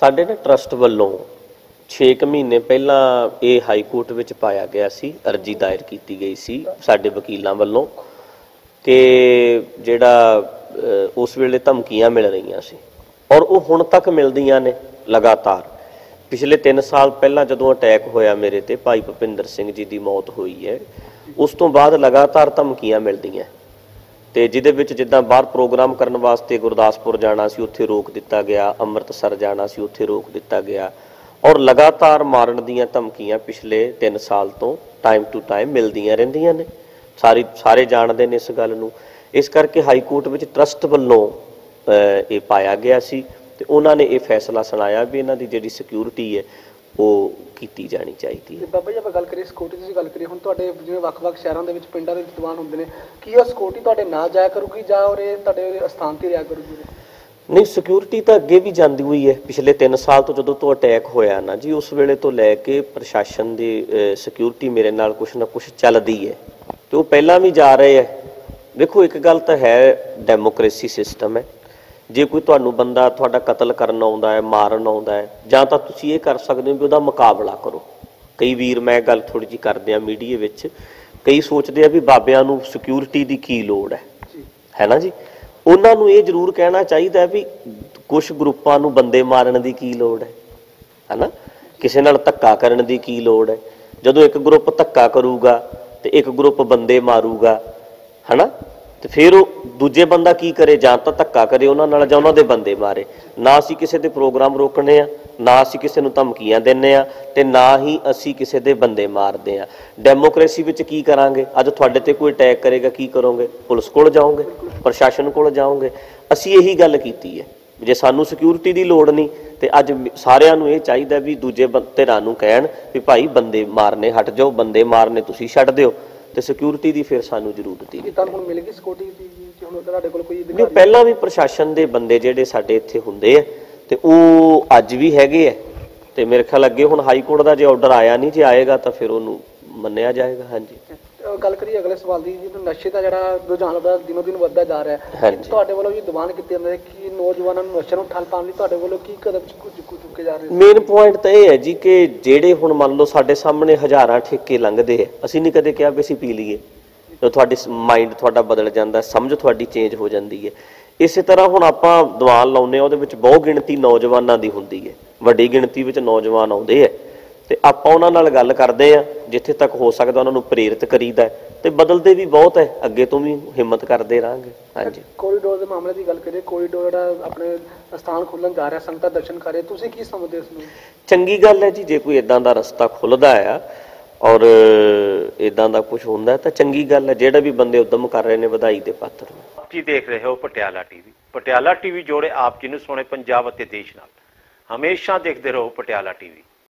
ਸਾਡੇ ਨਾ ਟਰਸਟ ਵੱਲੋਂ 6 ਮਹੀਨੇ ਪਹਿਲਾਂ ਇਹ ਹਾਈ ਕੋਰਟ ਵਿੱਚ ਪਾਇਆ ਗਿਆ ਸੀ, ਅਰਜੀ ਦਾਇਰ ਕੀਤੀ ਗਈ ਸੀ ਸਾਡੇ ਵਕੀਲਾਂ ਵੱਲੋਂ ਕਿ ਜਿਹੜਾ ਉਸ ਵੇਲੇ ਧਮਕੀਆਂ ਮਿਲ ਰਹੀਆਂ ਸੀ ਔਰ ਉਹ ਹੁਣ ਤੱਕ ਮਿਲਦੀਆਂ ਨੇ ਲਗਾਤਾਰ। ਪਿਛਲੇ 3 ਸਾਲ ਪਹਿਲਾਂ ਜਦੋਂ ਅਟੈਕ ਹੋਇਆ ਮੇਰੇ ਤੇ, ਭਾਈ ਭੁਪਿੰਦਰ ਸਿੰਘ ਜੀ ਦੀ ਮੌਤ ਹੋਈ ਹੈ, ਉਸ ਤੋਂ ਬਾਅਦ ਲਗਾਤਾਰ ਧਮਕੀਆਂ ਮਿਲਦੀਆਂ। ਤੇ ਜਿਹਦੇ ਵਿੱਚ ਜਿੱਦਾਂ ਬਾਹਰ ਪ੍ਰੋਗਰਾਮ ਕਰਨ ਵਾਸਤੇ ਗੁਰਦਾਸਪੁਰ ਜਾਣਾ ਸੀ, ਉੱਥੇ ਰੋਕ ਦਿੱਤਾ ਗਿਆ, ਅੰਮ੍ਰਿਤਸਰ ਜਾਣਾ ਸੀ, ਉੱਥੇ ਰੋਕ ਦਿੱਤਾ ਗਿਆ ਔਰ ਲਗਾਤਾਰ ਮਾਰਨ ਦੀਆਂ ਧਮਕੀਆਂ ਪਿਛਲੇ 3 ਸਾਲ ਤੋਂ ਟਾਈਮ ਟੂ ਟਾਈਮ ਮਿਲਦੀਆਂ ਰਹਿੰਦੀਆਂ ਨੇ। ਸਾਰੀ, ਸਾਰੇ ਜਾਣਦੇ ਨੇ ਇਸ ਗੱਲ ਨੂੰ। ਇਸ ਕਰਕੇ ਹਾਈ ਕੋਰਟ ਵਿੱਚ ਟਰਸਟ ਵੱਲੋਂ ਇਹ ਪਾਇਆ ਗਿਆ ਸੀ ਤੇ ਉਹਨਾਂ ਨੇ ਇਹ ਫੈਸਲਾ ਸੁਣਾਇਆ ਵੀ ਇਹਨਾਂ ਦੀ ਜਿਹੜੀ ਸਿਕਿਉਰਿਟੀ ਹੈ ਉਹ ਕੀਤੀ ਜਾਣੀ ਚਾਹੀਦੀ ਹੈ। ਬਾਬਾ ਜੀ ਆਪਾਂ ਗੱਲ ਕਰੀਏ ਸਿਕਿਉਰਿਟੀ ਦੀ ਗੱਲ ਕਰੀਏ ਹੁਣ ਤੁਹਾਡੇ ਜਿਵੇਂ ਵੱਖ-ਵੱਖ ਸ਼ਹਿਰਾਂ ਦੇ ਵਿੱਚ ਪਿੰਡਾਂ ਦੇ ਵਿੱਚ ਦੀਵਾਨ ਹੁੰਦੇ ਨੇ ਕੀ ਉਹ ਸਿਕਿਉਰਿਟੀ ਤੁਹਾਡੇ ਨਾਲ ਜਾਇਆ ਕਰੂਗੀ ਜਾਂ ਉਹ ਇਹ ਤੁਹਾਡੇ ਸਥਾਨ ਤੇ ਰਿਹਾ ਕਰੂਗੀ? ਨਹੀਂ ਸਿਕਿਉਰਿਟੀ ਤਾਂ ਅੱਗੇ ਵੀ ਜਾਂਦੀ ਹੋਈ ਹੈ। ਪਿਛਲੇ 3 ਸਾਲ ਤੋਂ ਜਦੋਂ ਤੋਂ ਅਟੈਕ ਹੋਇਆ ਨਾ ਜੀ ਉਸ ਵੇਲੇ ਤੋਂ ਲੈ ਕੇ ਪ੍ਰਸ਼ਾਸਨ ਦੀ ਸਿਕਿਉਰਿਟੀ ਮੇਰੇ ਨਾਲ ਕੁਛ ਨਾ ਕੁਛ ਚੱਲਦੀ ਹੈ। ਤੇ ਉਹ ਪਹਿਲਾਂ ਵੀ ਜਾ ਰਹੇ ਹੈ। ਦੇਖੋ ਇੱਕ ਗੱਲ ਤਾਂ ਹੈ ਡੈਮੋਕ੍ਰੇਸੀ ਸਿਸਟਮ ਹੈ। ਜੇ ਕੋਈ ਤੁਹਾਨੂੰ ਬੰਦਾ ਤੁਹਾਡਾ ਕਤਲ ਕਰਨ ਆਉਂਦਾ ਹੈ ਮਾਰਨ ਆਉਂਦਾ ਹੈ ਜਾਂ ਤਾਂ ਤੁਸੀਂ ਇਹ ਕਰ ਸਕਦੇ ਹੋ ਵੀ ਉਹਦਾ ਮੁਕਾਬਲਾ ਕਰੋ। ਕਈ ਵੀਰ ਮੈਂ ਗੱਲ ਥੋੜੀ ਜੀ ਕਰਦੇ ਆ ਮੀਡੀਆ ਵਿੱਚ ਕਈ ਸੋਚਦੇ ਆ ਵੀ ਬਾਬਿਆਂ ਨੂੰ ਸਿਕਿਉਰਿਟੀ ਦੀ ਕੀ ਲੋੜ ਹੈ। ਹੈ ਨਾ ਜੀ? ਉਹਨਾਂ ਨੂੰ ਇਹ ਜ਼ਰੂਰ ਕਹਿਣਾ ਚਾਹੀਦਾ ਹੈ ਵੀ ਕੁਝ ਗਰੁੱਪਾਂ ਨੂੰ ਬੰਦੇ ਮਾਰਨ ਦੀ ਕੀ ਲੋੜ ਹੈ। ਹੈਨਾ ਕਿਸੇ ਨਾਲ ਧੱਕਾ ਕਰਨ ਦੀ ਕੀ ਲੋੜ ਹੈ? ਜਦੋਂ ਇੱਕ ਗਰੁੱਪ ਧੱਕਾ ਕਰੂਗਾ ਤੇ ਇੱਕ ਗਰੁੱਪ ਬੰਦੇ ਮਾਰੂਗਾ ਹੈਨਾ ਤੇ ਫਿਰ ਉਹ ਦੂਜੇ ਬੰਦਾ ਕੀ ਕਰੇ? ਜਾਂ ਤਾਂ ਧੱਕਾ ਕਰੇ ਉਹਨਾਂ ਨਾਲ ਜਾਂ ਉਹਨਾਂ ਦੇ ਬੰਦੇ ਮਾਰੇ। ਨਾ ਅਸੀਂ ਕਿਸੇ ਦੇ ਪ੍ਰੋਗਰਾਮ ਰੋਕਣੇ ਆ, ਨਾ ਅਸੀਂ ਕਿਸੇ ਨੂੰ ਧਮਕੀਆਂ ਦਿੰਨੇ ਆ ਤੇ ਨਾ ਹੀ ਅਸੀਂ ਕਿਸੇ ਦੇ ਬੰਦੇ ਮਾਰਦੇ ਆ। ਡੈਮੋਕ੍ਰੇਸੀ ਵਿੱਚ ਕੀ ਕਰਾਂਗੇ? ਅੱਜ ਤੁਹਾਡੇ ਤੇ ਕੋਈ ਅਟੈਕ ਕਰੇਗਾ, ਕੀ ਕਰੋਗੇ? ਪੁਲਿਸ ਕੋਲ ਜਾਓਗੇ, ਪ੍ਰਸ਼ਾਸਨ ਕੋਲ ਜਾਓਗੇ। ਅਸੀਂ ਇਹੀ ਗੱਲ ਕੀਤੀ ਹੈ। ਜੇ ਸਾਨੂੰ ਸਿਕਿਉਰਿਟੀ ਦੀ ਲੋੜ ਨਹੀਂ, ਤੇ ਅੱਜ ਸਾਰਿਆਂ ਨੂੰ ਇਹ ਚਾਹੀਦਾ ਵੀ ਦੂਜੇ ਬੰ- ਧਿਰਾਂ ਨੂੰ ਕਹਿਣ ਵੀ ਭਾਈ ਬੰਦੇ ਮਾਰਨੇ ਹਟ ਜਾਓ, ਬੰਦੇ ਮਾਰਨੇ ਤੁਸੀਂ ਛੱਡ ਦਿਓ। ਤੇ ਸਿਕਿਉਰਿਟੀ ਦੀ ਫਿਰ ਸਾਨੂੰ ਜ਼ਰੂਰਤ ਹੀ ਕੀ ਤੁਹਾਨੂੰ ਹੁਣ ਮਿਲ ਗਈ ਸਿਕਿਉਰਿਟੀ ਦੀ ਜੀ ਹੁਣ ਤੁਹਾਡੇ ਕੋਲ ਕੋਈ ਨਹੀਂ ਪਹਿਲਾਂ ਵੀ ਪ੍ਰਸ਼ਾਸਨ ਦੇ ਬੰਦੇ ਜਿਹੜੇ ਸਾਡੇ ਇੱਥੇ ਹੁੰਦੇ ਆ ਤੇ ਉਹ ਅੱਜ ਵੀ ਹੈਗੇ ਆ। ਤੇ ਮੇਰੇ ਖਿਆਲ ਅੱਗੇ ਹੁਣ ਹਾਈ ਕੋਰਟ ਦਾ ਜੇ ਆਰਡਰ ਆਇਆ ਨਹੀਂ ਜੇ ਆਏਗਾ ਤਾਂ ਫਿਰ ਉਹਨੂੰ ਮੰਨਿਆ ਜਾਏਗਾ ਹਾਂਜੀ। ਗੱਲ ਕਰੀਏ ਅਗਲੇ ਸਵਾਲ ਦੀ ਜਦੋਂ ਨਸ਼ੇ ਦਾ ਜਿਹੜਾ ਰੁਝਾਨ ਦਾ ਦਿਨੋ ਦਿਨ ਵੱਧਦਾ ਜਾ ਰਿਹਾ ਹੈ। ਤੁਹਾਡੇ ਵੱਲੋਂ ਵੀ ਦੀਵਾਨ ਕੀਤੇ ਜਾਂਦੇ ਕਿ ਨੌਜਵਾਨਾਂ ਨੂੰ ਨਸ਼ੇ ਨੂੰ ਠੱਲ ਪਾਉਣ ਲਈ ਤੁਹਾਡੇ ਵੱਲੋਂ ਕੀ ਕਦਮ ਚੁੱਕ- ਜਾ ਰਹੇ ਮੇਨ ਪੁਆਇੰਟ ਤਾਂ ਇਹ ਹੈ ਜੀ ਕਿ ਜਿਹੜੇ ਹੁਣ ਮੰਨ ਲਓ ਸਾਡੇ ਸਾਹਮਣੇ ਹਜ਼ਾਰਾਂ ਠੇਕੇ ਲੰਘਦੇ ਆ ਅਸੀਂ ਨਹੀਂ ਕਦੇ ਕਿਹਾ ਵੀ ਅਸੀਂ ਪੀ ਲਈਏ। ਜਦੋਂ ਤੁਹਾਡੀ ਮਾਈਂਡ ਤੁਹਾਡਾ ਬਦਲ ਜਾਂਦਾ ਸਮਝ ਤੁਹਾਡੀ ਚੇਂਜ ਹੋ ਜਾਂਦੀ ਹੈ। ਇਸੇ ਤਰ੍ਹਾਂ ਹੁਣ ਆਪਾਂ ਦੀਵਾਨ ਲਾਉਨੇ ਆ ਉਹਦੇ ਵਿੱਚ ਬਹੁ ਗਿਣਤੀ ਨੌਜਵਾਨਾਂ ਦੀ ਹੁੰਦੀ ਹੈ। ਵੱਡੀ ਗਿਣਤੀ ਵਿੱਚ ਨੌਜਵਾਨ ਆਉਂਦੇ ਆ ਤੇ ਆਪਾਂ ਉਹਨਾਂ ਨਾਲ ਗੱਲ ਕਰਦੇ ਆ ਜਿੱਥੇ ਤੱਕ ਹੋ ਸਕਦਾ ਉਹਨਾਂ ਨੂੰ ਪ੍ਰੇਰਿਤ ਕਰੀਦਾ ਤੇ ਬਦਲਦੇ ਵੀ ਬਹੁਤ ਹੈ ਅੱਗੇ ਤੋਂ ਵੀ ਹਿੰਮਤ ਕਰਦੇ ਰਹਾਂਗੇ। ਹਾਂਜੀ। ਕੋਰੀਡੋਰ ਦੇ ਮਾਮਲੇ ਦੀ ਗੱਲ ਕਰੀਏ ਕੋਰੀਡੋਰ ਜਿਹੜਾ ਆਪਣੇ ਸਥਾਨ ਖੁੱਲਣ ਜਾ ਰਿਹਾ ਸੰਗਤਾਂ ਦਰਸ਼ਨ ਕਰ ਤੁਸੀਂ ਕੀ ਸਮਝਦੇ ਇਸ ਨੂੰ? ਚੰਗੀ ਗੱਲ ਹੈ ਜੀ ਜੇ ਕੋਈ ਇਦਾਂ ਦਾ ਰਸਤਾ ਖੁੱਲਦਾ ਆ ਔਰ ਇਦਾਂ ਦਾ ਕੁਝ ਹੁੰਦਾ ਤਾਂ ਚੰਗੀ ਗੱਲ ਹੈ ਜਿਹੜਾ ਵੀ ਬੰਦੇ ਉਦਮ ਕਰ ਰਹੇ ਨੇ ਵਧਾਈ ਦੇ ਪਾਤਰ ਨੇ। ਤੁਸੀਂ ਦੇਖ ਰਹੇ ਹੋ ਪਟਿਆਲਾ ਟੀਵੀ। ਪਟਿਆਲਾ ਟੀਵੀ ਜੋੜੇ ਆਪ ਜੀ ਨੂੰ ਸੋਹਣੇ ਪੰਜਾਬ ਅਤੇ ਦੇਸ਼ ਨਾਲ। ਹਮੇਸ਼ਾ ਦੇਖਦੇ ਰਹੋ ਪਟਿਆਲਾ ਟੀਵੀ।